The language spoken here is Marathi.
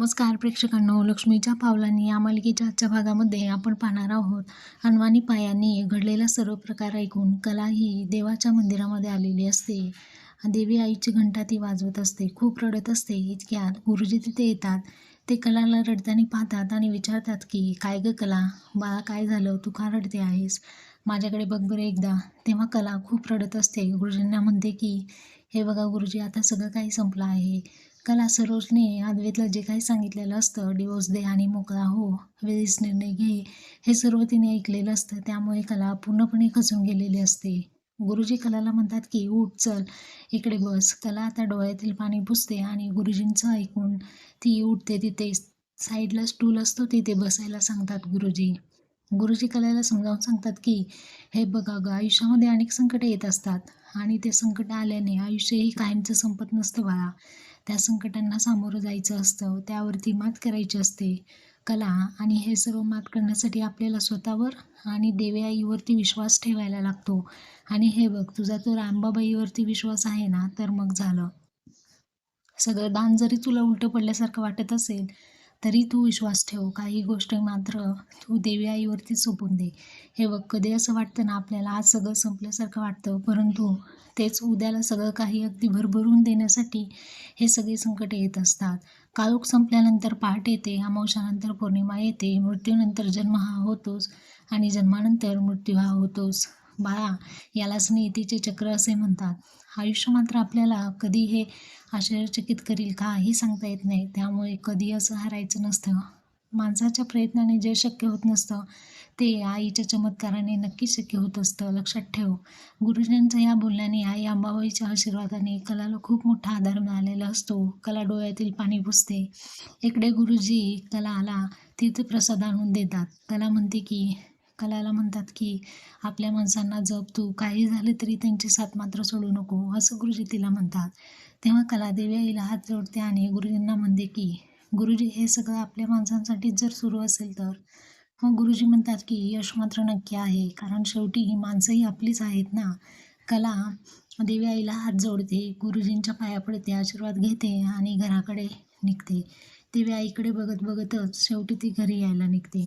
नमस्कार प्रेक्षकांनो. लक्ष्मीच्या पावलांनी या मालिकेच्या आजच्या भागामध्ये आपण पाहणार आहोत. अनवाणी पायांनी घडलेला सर्व प्रकार ऐकून कला ही देवाच्या मंदिरामध्ये आलेली असते. देवी आईची घंटा ती वाजवत असते. खूप रडत असते. इतक्यात गुरुजी तिथे येतात. ते कलाला रडताना पाहतात आणि विचारतात की काय गं कला? बाळा काय झालं? तू का रडते आहेस? माझ्याकडे बघ बरं एकदा. तेव्हा कला खूप रडत असते. गुरुजींना म्हणते की हे बघा गुरुजी आता सगळं काही संपलं आहे. कला सरोजने अद्वैतला जे काही सांगितलेलं असतं डिवोर्स दे आणि मोकळा हो वेळीच निर्णय घे हे सर्व तिने ऐकलेलं असतं. त्यामुळे कला पूर्णपणे खचून गेलेली असते. गुरुजी कलाला म्हणतात की उठ चल इकडे बस. कला आता डोळ्यातील पाणी पुसते आणि गुरुजींचं ऐकून ती उठते तिथे. साईडला स्टूल असतो तिथे बसायला सांगतात गुरुजी. गुरुजी कलाला समजावून सांगतात की हे बघा ग आयुष्यामध्ये अनेक संकटे येत असतात आणि ते संकट आल्याने आयुष्यही कायमचं संपत नसतं बाळा. त्या संकटांना सामोरं जायचं असतं त्यावरती मात करायची असते. कला आणि हे सर्व मात करण्यासाठी आपल्याला स्वतःवर आणि देवी आईवरती विश्वास ठेवायला लागतो. आणि हे बघ तुझा तो रामबाबाईवरती विश्वास आहे ना तर मग झालं. सगळं दान जरी तुला उलटं पडल्यासारखं वाटत असेल तरी तू विश्वास ठेव काही गोष्ट मात्र तू देवी आईवरती सोपून दे. हे बघ कधी असं वाटतं ना आपल्याला आज सगळं संपल्यासारखं वाटतं परंतु तेच उद्याला सगळं काही अगदी भरभरून देण्यासाठी हे सगळे संकट येत असतात. काळोख संपल्यानंतर पहाट येते अमावशानंतर पौर्णिमा येते मृत्यूनंतर जन्म हा होतोच आणि जन्मानंतर मृत्यू हा होतोच. बाळा यालाच नियतीचे चक्र असे म्हणतात. आयुष्य मात्र आपल्याला कधी हे आश्चर्यचकित करील का ही सांगता येत नाही. त्यामुळे कधी असं हरायचं नसतं. माणसाच्या प्रयत्नाने जे शक्य होत नसतं ते आईच्या चमत्काराने नक्कीच शक्य होत असतं. लक्षात ठेव गुरुजींच्या या बोलण्याने आई अंबाबाईच्या आशीर्वादाने कलाला खूप मोठा आधार मिळालेला असतो. कला डोळ्यातील पाणी पुसते. इकडे गुरुजी कलाला तीर्थप्रसाद आणून देतात. कला म्हणते की कलाला म्हणतात की आपल्या माणसांना जप तू काही झाले तरी त्यांची साथ मात्र सोडू नको असं गुरुजी तिला म्हणतात. तेव्हा कला देवी आईला हात जोडते आणि गुरुजींना म्हणते की गुरुजी हे सगळं आपल्या माणसांसाठीच जर सुरू असेल तर? मग गुरुजी म्हणतात की यश मात्र नक्की आहे कारण शेवटी ही माणसंही आपलीच आहेत ना? कला देवी आईला हात जोडते गुरुजींच्या पाया पडते आशीर्वाद घेते आणि घराकडे निघते. देवी आईकडे बघत बघतच शेवटी ती घरी यायला निघते.